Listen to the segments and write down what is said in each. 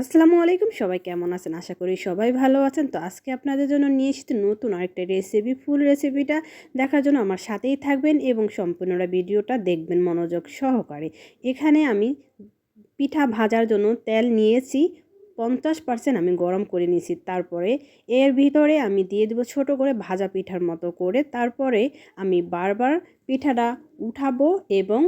আসসালামু আলাইকুম। সবাই কেমন আছেন? আশা করি সবাই ভালো আছেন। তো আজকে আপনাদের জন্য নিয়ে এসেছি নতুন আরেকটা রেসিপি ফুল রেসিপিটা দেখার জন্য আমার সাথেই থাকবেন এবং সম্পূর্ণরা ভিডিওটা দেখবেন মনোযোগ সহকারে। এখানে আমি পিঠা ভাজার জন্য তেল নিয়েছি। পঞ্চাশ পার্সেন্ট আমি গরম করে নিয়েছি। তারপরে এর ভিতরে আমি দিয়ে দেবো ছোট করে ভাজা পিঠার মতো করে। তারপরে আমি বারবার পিঠাটা উঠাবো এবং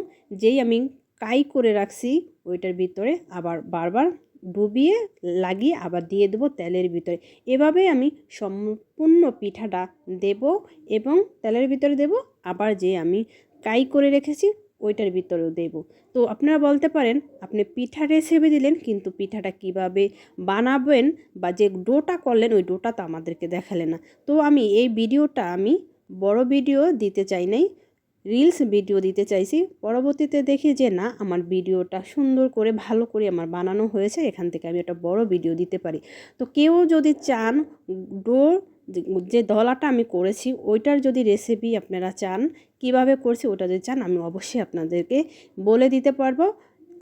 যেই আমি কাই করে রাখছি, ওইটার ভিতরে আবার বারবার ডুবিয়ে লাগিয়ে আবার দিয়ে দেবো তেলের ভিতরে। এভাবে আমি সম্পূর্ণ পিঠাটা দেব এবং তেলের ভিতরে দেব, আবার যে আমি কাই করে রেখেছি ওইটার ভিতরেও দেব। তো আপনারা বলতে পারেন, আপনি পিঠা রেসিপি দিলেন, কিন্তু পিঠাটা কীভাবে বানাবেন বা যে ডোটা করলেন, ওই ডোটা তো আমাদেরকে দেখালেন না। তো আমি এই ভিডিওটা আমি বড় ভিডিও দিতে চাই নাই রিলস ভিডিও দিতে চাইছি। পরবর্তীতে দেখি যে, না, আমার ভিডিওটা সুন্দর করে, ভালো করে আমার বানানো হয়েছে। এখান থেকে আমি একটা বড় ভিডিও দিতে পারি। তো কেউ যদি চান, ডোর যে দলাটা আমি করেছি, ওইটার যদি রেসিপি আপনারা চান, কীভাবে করছি ওটা যদি চান, আমি অবশ্যই আপনাদেরকে বলে দিতে পারব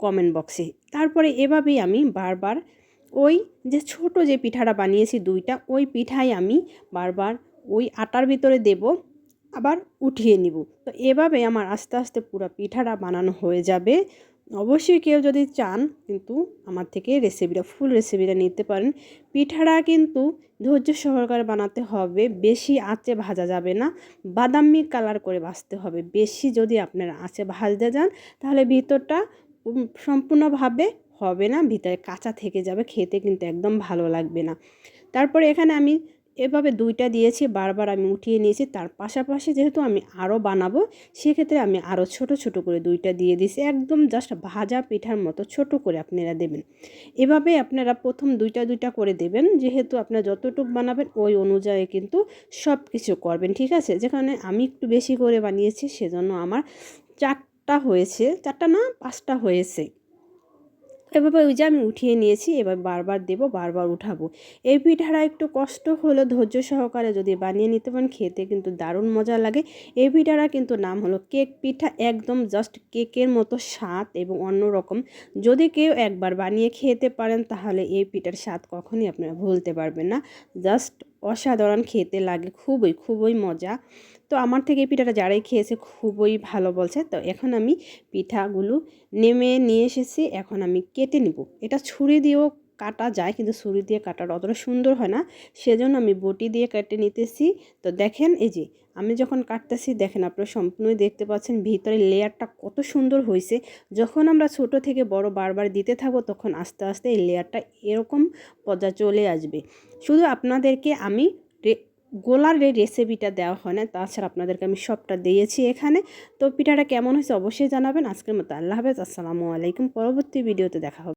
কমেন্ট বক্সে তারপরে এভাবেই আমি বারবার ওই যে ছোট যে পিঠাটা বানিয়েছি দুইটা, ওই পিঠাই আমি বারবার ওই আটার ভিতরে দেবো। আবার উঠিয়ে নিব। তো এভাবে আমার আস্তে আস্তে পুরো পিঠাটা বানানো হয়ে যাবে। অবশ্যই কেউ যদি চান কিন্তু আমার থেকে রেসিপিটা ফুল রেসিপিটা নিতে পারেন। পিঠাটা কিন্তু ধৈর্য সহকারে বানাতে হবে, বেশি আঁচে ভাজা যাবে না। বাদামি কালার করে ভাজতে হবে। বেশি যদি আপনারা আঁচে ভাজতে যান, তাহলে ভিতরটা সম্পূর্ণভাবে হবে না, ভিতরে কাঁচা থেকে যাবে, খেতে কিন্তু একদম ভালো লাগবে না। তারপরে এখানে আমি এভাবে দুইটা দিয়েছি, বারবার আমি উঠিয়ে নিয়েছি। তার পাশাপাশি যেহেতু আমি আরও বানাবো, সেক্ষেত্রে আমি আরও ছোট ছোট করে দুইটা দিয়ে দিয়েছি। একদম জাস্ট ভাজা পিঠার মতো ছোট করে আপনারা দেবেন। এভাবে আপনারা প্রথম দুইটা দুইটা করে দেবেন। যেহেতু আপনারা যতটুকু বানাবেন, ওই অনুযায়ী কিন্তু সব কিছু করবেন, ঠিক আছে? যেখানে আমি একটু বেশি করে বানিয়েছি, সেজন্য আমার চারটা হয়েছে, চারটা না, পাঁচটা হয়েছে। এভাবে ওই যে আমি উঠিয়ে নিয়েছি, এবার বারবার দেব, বারবার উঠাবো। এই পিঠাটা একটু কষ্ট হলো, ধৈর্য সহকারে যদি বানিয়ে নিতে পারেন, খেতে কিন্তু দারুণ মজা লাগে। এই পিঠাটা কিন্তু নাম হলো কেক পিঠা, একদম জাস্ট কেকের মতো স্বাদ এবং অন্য রকম যদি কেউ একবার বানিয়ে খেতে পারেন, তাহলে এই পিঠার স্বাদ কখনই আপনারা ভুলতে পারবেন না। জাস্ট অসাধারণ খেতে লাগে, খুবই খুবই মজা। তো আমার থেকে এই পিঠাটা যারাই খেয়েছে খুবই ভালো বলছে। তো এখন আমি পিঠাগুলো নেমে নিয়ে এসেছি, এখন আমি কেটে নিব। এটা ছুরি দিয়েও কাটা যায়, কিন্তু ছুরি দিয়ে কাটার অতটা সুন্দর হয় না। সেজন্য আমি বটি দিয়ে কেটে নিতেছি। তো দেখেন, এই যে আমি যখন কাটতেছি, দেখেন আপনারা সম্পূর্ণই দেখতে পাচ্ছেন ভিতরে লেয়ারটা কত সুন্দর হয়েছে। যখন আমরা ছোট থেকে বড় বারবার দিতে থাকব, তখন আস্তে আস্তে এই লেয়ারটা এরকম পর্যায়ে চলে আসবে। শুধু আপনাদেরকে আমি গোলার রেসিপিটা দেওয়া হয় না, তাছাড়া আপনাদেরকে আমি সবটা দিয়েছি এখানে। তো পিঠাটা কেমন হয়েছে অবশ্যই জানাবেন। আজকের মতো আল্লাহ হাফেজ। আসসালামু আলাইকুম। পরবর্তী ভিডিওতে দেখা হবে।